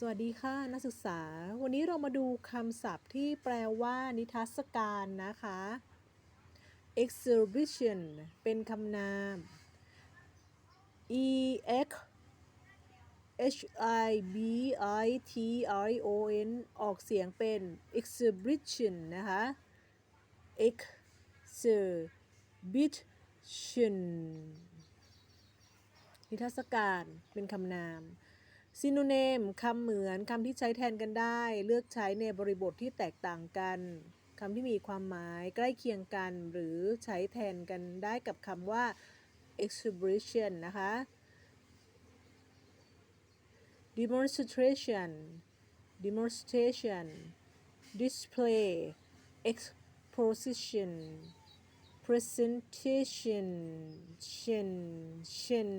สวัสดีค่ะนักศึกษา วันนี้เรามาดูคำศัพท์ที่แปลว่านิทรรศการนะคะ exhibition เป็นคำนาม e x h i b i t r o n ออกเสียงเป็น exhibition นะคะ exhibition นิทรรศการเป็นคำนาม ซิโนเนมคำเหมือนคำที่ใช้แทนกันได้ เลือกใช้ในบริบทที่แตกต่างกันคำที่มีความหมายใกล้เคียงกัน หรือใช้แทนกันได้กับคำว่า exhibition นะคะ demonstration demonstration display exposition presentation เช่นเช่น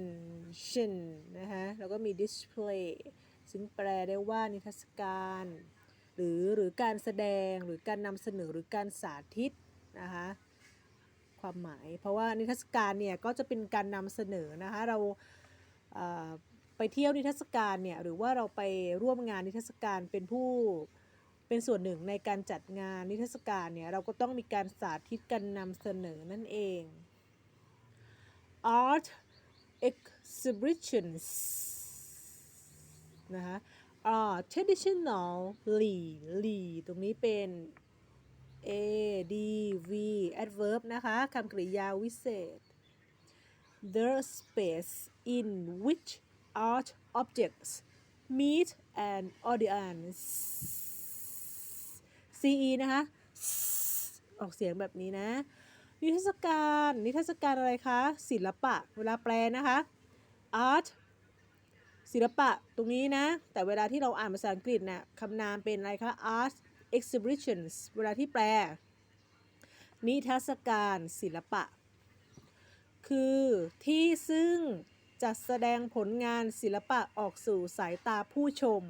เช่นนะคะแล้วก็มี display ซึ่งแปลได้ว่านิทรรศการ หรือหรือการแสดงหรือการนำเสนอหรือการสาธิตนะคะความหมาย เพราะว่านิทรรศการเนี่ยก็จะเป็นการนำเสนอนะคะเราไปเที่ยวนิทรรศการเนี่ยหรือว่าเราไปร่วมงานนิทรรศการเป็นผู้ เป็นส่วนหนึ่งในการจัดงานนิทรรศการเนี่ยเราก็ต้องมีการสาธิตการนำเสนอนั่นเอง art exhibitions นะคะ are traditionally ly ตรงนี้เป็น a d v adverb นะคะคำกริยาวิเศษ the space in which art objects meet an audience ce นะคะออกเสียงแบบนี้นะ นิทรรศการ นิทรรศการอะไรคะ ศิลปะ เวลาแปลนะคะ art ศิลปะตรงนี้นะ แต่เวลาที่เราอ่านภาษาอังกฤษเนี่ยคำนามเป็นอะไรคะ art exhibitions เวลาที่แปล นิทรรศการศิลปะ คือที่ซึ่งจัดแสดงผลงานศิลปะออกสู่สายตาผู้ชม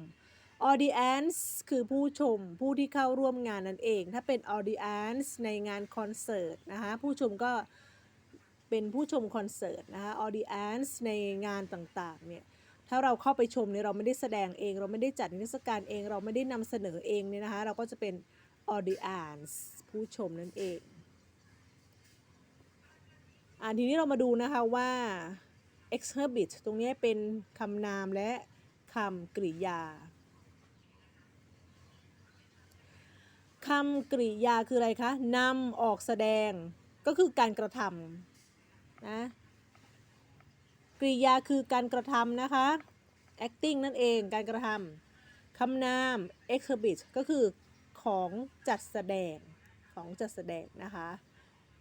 audience คือผู้ชมผู้ที่เข้าร่วมงานนั่นเอง ถ้าเป็น audience ในงานคอนเสิร์ตนะคะผู้ชมก็เป็นผู้ชมคอนเสิร์ตนะคะ audience ในงานต่างๆเนี่ยถ้าเราเข้าไปชมเนี่ยเราไม่ได้แสดงเอง เราไม่ได้จัดนิทรรศการเอง เราไม่ได้นำเสนอเองเนี่ยนะคะเราก็จะเป็น audience ผู้ชมนั่นเองอ่าทีนี้เรามาดูนะคะว่า exhibit ตรงนี้เป็นคำนามและคำกริยา คำกริยาคืออะไรคะนำออกแสดงก็คือการกระทำนะกริยาคือการกระทำนะคะ acting นั่นเองการกระทำคำนาม exhibit ก็คือของจัดแสดงของจัดแสดงนะคะ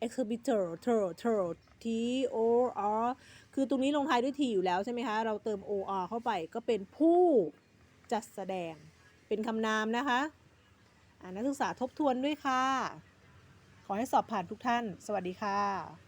exhibitor ter ter t o r คือตรงนี้ลงท้ายด้วย t อยู่แล้วใช่ไหมคะ เราเติม o r เข้าไปก็เป็นผู้จัดแสดงเป็นคำนามนะคะ นักศึกษาทบทวนด้วยค่ะ ขอให้สอบผ่านทุกท่าน สวัสดีค่ะ